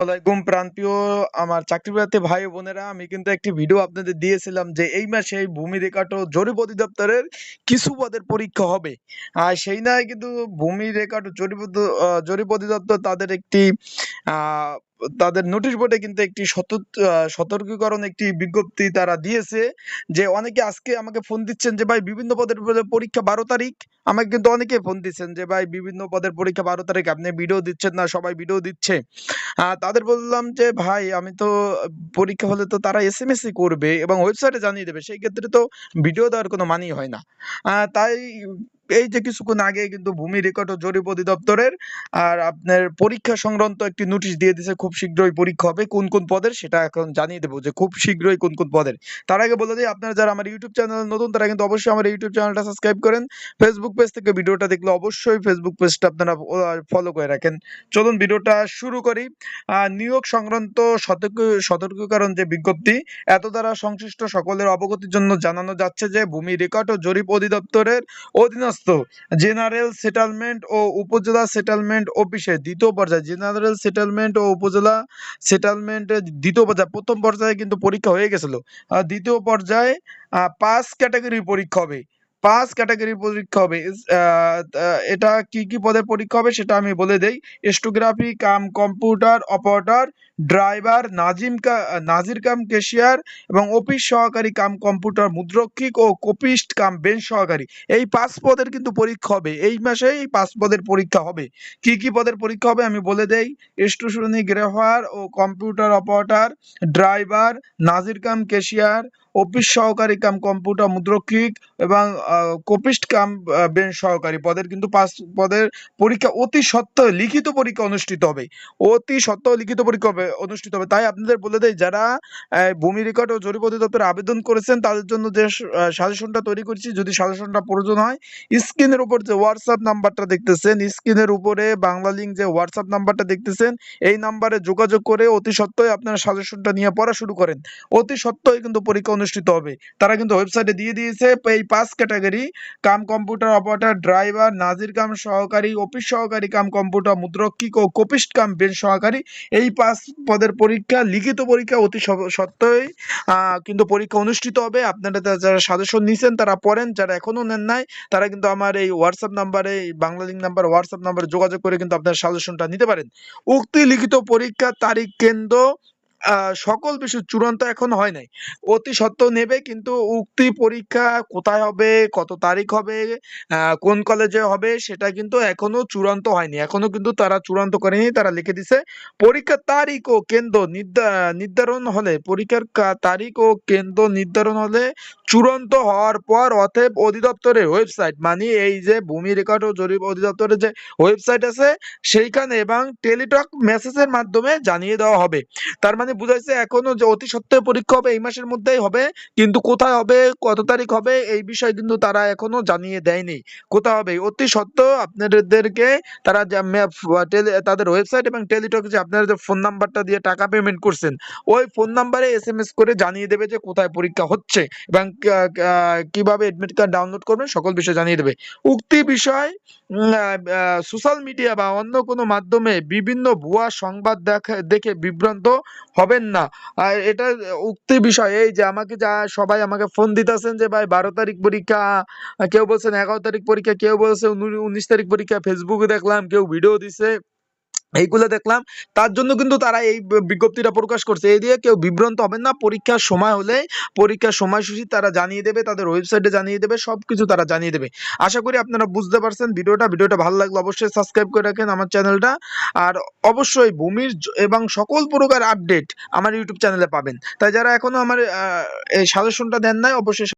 ওয়ালাইকুম প্রান্তীয় আমার চাকরিপ্রার্থী ভাই বোনেরা, আমি কিন্তু একটি ভিডিও আপনাদের দিয়েছিলাম যে এই মাসে ভূমি ও জরিপ অধিদপ্তরের কিছু পদের পরীক্ষা হবে। আর সেই নয় কিন্তু ভূমি রেকর্ড জরিপ জরিপ অধিদপ্তর তাদের একটি তাদের নোটিশ বোর্ডে কিন্তু একটি সতর্কীকরণ একটি বিজ্ঞপ্তি তারা দিয়েছে যে অনেকে আজকে আমাকে ফোন দিচ্ছেন যে, ভাই, বিভিন্ন পদের পরে পরীক্ষা বারো তারিখ। আমাকে কিন্তু অনেকে ফোন দিচ্ছেন যে, ভাই, বিভিন্ন পদের পরীক্ষা বারো তারিখ, আপনি ভিডিও দিচ্ছেন না, সবাই ভিডিও দিচ্ছে। তাদের বললাম যে, ভাই, আমি তো পরীক্ষা হলে তো তারা এসএমএস ই করবে এবং ওয়েবসাইটে জানিয়ে দেবে। সেই ক্ষেত্রে তো ভিডিও দেওয়ার কোনো মানেই হয় না। তাই এই যে কিছুক্ষণ আগে কিন্তু ভূমি রেকর্ড ও জরিপ অধিদপ্তরের আর আপনার পরীক্ষা সংক্রান্ত একটি নোটিশ দিয়ে দিয়েছে, খুব শীঘ্রই পরীক্ষা হবে। কোন কোন পদের? সেটা এখন জানিয়ে দেবো যে খুব শীঘ্রই কোন কোন পদের। তার আগে বলে দিই, আপনারা যারা আমার ইউটিউব চ্যানেল নতুন, তারা কিন্তু অবশ্যই আমার ইউটিউব চ্যানেলটা সাবস্ক্রাইব করেন। ফেসবুক পেজ থেকে ভিডিওটা দেখলে অবশ্যই ফেসবুক পেজটা আপনারা ফলো করে রাখেন। চলুন ভিডিওটা শুরু করি। নিয়োগ সংক্রান্ত সতর্ক, সতর্কীকরণ যে বিজ্ঞপ্তি, এত দ্বারা সংশ্লিষ্ট সকলের অবগতির জন্য জানানো যাচ্ছে যে ভূমি রেকর্ড ও জরিপ অধিদপ্তরের অধীনস্থ জেনারেল সেটেলমেন্ট ও উপজেলা সেটেলমেন্ট অফিসে দ্বিতীয় পর্যায়ে, জেনারেল সেটেলমেন্ট ও উপজেলা সেটেলমেন্টের দ্বিতীয় পর্যায়ে, প্রথম পর্যায়ে কিন্তু পরীক্ষা হয়ে গেছিল। দ্বিতীয় পর্যায়ে পাঁচ ক্যাটাগরির পরীক্ষা হবে। পাঁচ ক্যাটাগরির পরীক্ষা হবে। এটা কি কি পদের পরীক্ষা হবে সেটা আমি বলে দেই। Stenography, cum, computer, operator, driver, Nazim নাজির কাম কেশিয়ার এবং অফিস সহকারী কাম, কম্পিউটার, মুদ্রক্ষিক ও কপিস্ট কাম, বেঞ্চ সহকারী। এই পাঁচ পদের কিন্তু পরীক্ষা হবে। এই মাসে এই পাঁচ পদের পরীক্ষা হবে। কি কি পদের পরীক্ষা হবে আমি বলে দেই। স্টেশনী, গ্রেফার ও কম্পিউটার, অপারেটর, ড্রাইভার, নাজির কাম কেশিয়ার অফিস সহকারী কাম কম্পিউটার মুদ্রক্ষিক এবং কপিস্ট কাম বেঞ্চ সহকারী পদের কিন্তু পাঁচ পদের পরীক্ষা অতি সত্ত্বর লিখিত পরীক্ষা অনুষ্ঠিত হবে। অতি সত্ত্বর লিখিত পরীক্ষা হবে, অনুষ্ঠিত হবে। তাই আপনাদের বলে দেই, যারা ভূমি রেকর্ড ও জরিপ অধিদপ্তরে আবেদন করেছেন, তাদের জন্য যে সাজেশনটা তৈরি করেছি, যদি সাজেশনটা প্রয়োজন হয়, স্ক্রিনের উপর যে হোয়াটসঅ্যাপ নাম্বারটা দেখতেছেন, স্ক্রিনের উপরে বাংলা লিঙ্ক যে হোয়াটসঅ্যাপ নাম্বারটা দেখতেছেন, এই নাম্বারে যোগাযোগ করে অতি সত্ত্বই আপনারা সাজেশনটা নিয়ে পড়া শুরু করেন। অতি সত্ত্বই কিন্তু পরীক্ষা অনুষ্ঠিত হবে। তারা কিন্তু ওয়েবসাইটে দিয়ে দিয়েছে, এই পাঁচ category cum computer operator driver নাজির কাম সহকারী অফিস সহকারী কাম কম্পিউটার মুদ্রক্ষিক ও কপিস্ট কাম বেন সহকারী। এই পাঁচ পদের পরীক্ষা, লিখিত পরীক্ষা অতি সত্ত্বই কিন্তু পরীক্ষা অনুষ্ঠিত হবে। আপনারা যারা সাজেশন নিছেন, তারা পড়েন। যারা এখনও নেন নাই, তারা কিন্তু আমার এই হোয়াটসঅ্যাপ নাম্বারে বাংলা লিঙ্ক নাম্বার হোয়াটসঅ্যাপ নাম্বারে যোগাযোগ করে কিন্তু আপনার সাজেশনটা নিতে পারেন। উক্তি লিখিত পরীক্ষার তারিখ, কেন্দ্র সকল বিষয় চূড়ান্ত এখন হয় নাই। অতি সত্ত্বেও নেবে, কিন্তু উক্তি পরীক্ষা কোথায় হবে, কত তারিখ হবে কোন কলেজে হবে, সেটা কিন্তু এখনও চূড়ান্ত হয়নি। এখনও কিন্তু তারা চূড়ান্ত করেনি, তারা লিখে দিছে, পরীক্ষার তারিখ ও কেন্দ্র নির্ধারণ হলে, পরীক্ষার তারিখ ও কেন্দ্র নির্ধারণ হলে চূড়ান্ত হওয়ার পর অতএব অধিদপ্তরের ওয়েবসাইট মানে এই যে ভূমি রেকর্ড ও জরিপ অধিদপ্তরের যে ওয়েবসাইট আছে, সেইখানে এবং টেলিটক মেসেজের মাধ্যমে জানিয়ে দেওয়া হবে। তার মানে বুঝাইছে এখনও যে অতি সত্ত্বর পরীক্ষা হবে, এই মাসের মধ্যেই হবে, কিন্তু কোথায় হবে, কত তারিখ হবে, এই বিষয় কিন্তু তারা এখনও জানিয়ে দেয়নি। কোথায় হবে? অতি সত্ত্বেও আপনাদেরকে তারা তাদের ওয়েবসাইট এবং টেলিটক যে আপনারা যে ফোন নাম্বারটা দিয়ে টাকা পেমেন্ট করছেন, ওই ফোন নাম্বারে এস এম এস করে জানিয়ে দেবে যে কোথায় পরীক্ষা হচ্ছে এবং কীভাবে এডমিট কার্ড ডাউনলোড করবেন, সকল বিষয় জানিয়ে দেবে। উক্তি বিষয় সোশ্যাল মিডিয়া বা অন্য কোনো মাধ্যমে বিভিন্ন ভুয়া সংবাদ দেখা, দেখে বিভ্রান্ত হবেন না। আর এটা উক্তি বিষয়, এই যে আমাকে যা সবাই আমাকে ফোন দিতেছেন যে, ভাই, বারো তারিখ পরীক্ষা, কেউ বলছেন এগারো তারিখ পরীক্ষা, কেউ বলছে উনি- উনিশ তারিখ পরীক্ষা ফেসবুকে দেখলাম, কেউ ভিডিও দিছে। এইগুলো দেখলাম। তার জন্য কিন্তু তারা এই বিজ্ঞপ্তিটা প্রকাশ করছে। এই দিয়ে কেউ বিভ্রান্ত হবেন না। পরীক্ষার সময় হলে পরীক্ষার সময়সূচি তারা জানিয়ে দেবে, তাদের ওয়েবসাইটে জানিয়ে দেবে সব কিছু তারা জানিয়ে দেবে। আশা করি আপনারা বুঝতে পারছেন ভিডিওটা। ভিডিওটা ভালো লাগলে অবশ্যই সাবস্ক্রাইব করে রাখেন আমার চ্যানেলটা। আর অবশ্যই ভূমির এবং সকল প্রকার আপডেট আমার ইউটিউব চ্যানেলে পাবেন। তাই যারা এখনও আমার এই সাজেশনটা দেন নাই, অবশ্যই